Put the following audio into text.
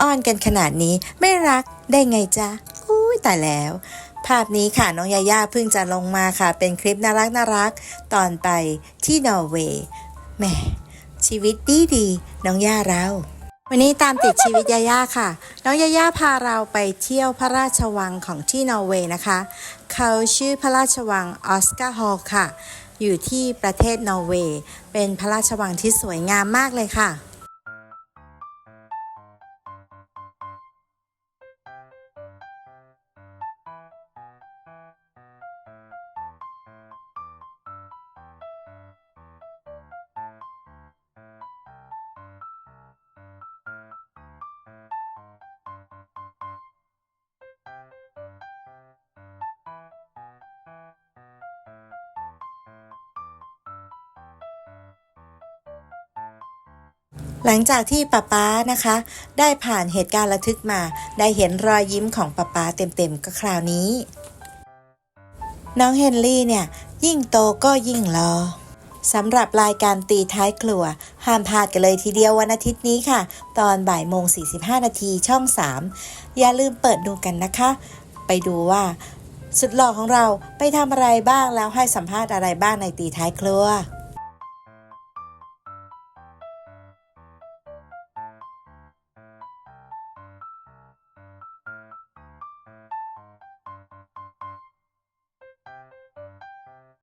อ้อนกันขนาดนี้ไม่รักได้ไงจ๊ะอุ้ยตายแล้ว ภาพนี้ค่ะน้องยาย่าเพิ่งจะลงมาค่ะ เป็นคลิปน่ารักน่ารักตอนไปที่นอร์เวย์แหมชีวิตดีดีน้องย่าเราวันนี้ตามติดชีวิตยาย่าค่ะ น้องยาย่าพาเราไปเที่ยวพระราชวังของที่นอร์เวย์นะคะ เขาชื่อพระราชวังออสการ์ฮอลค่ะ อยู่ที่ประเทศนอร์เวย์ เป็นพระราชวังที่สวยงามมากเลยค่ะ หลังจากที่ป๊าป๊านะคะ ได้ผ่านเหตุการณ์ระทึกมา ได้เห็นรอยยิ้มของป๊าป๊าเต็มๆก็คราวนี้ น้องเฮนรี่เนี่ย ยิ่งโตก็ยิ่งรอสำหรับรายการตีท้ายครัว ห้ามพลาดกันเลยทีเดียววันอาทิตย์นี้ค่ะ ตอนบ่ายโมง 45 นาทีช่อง 3 อย่าลืมเปิดดูกันนะคะ ไปดูว่า สุดหล่อของเราไปทำอะไรบ้างแล้วให้สัมภาษณ์อะไรบ้างในตีท้ายครัว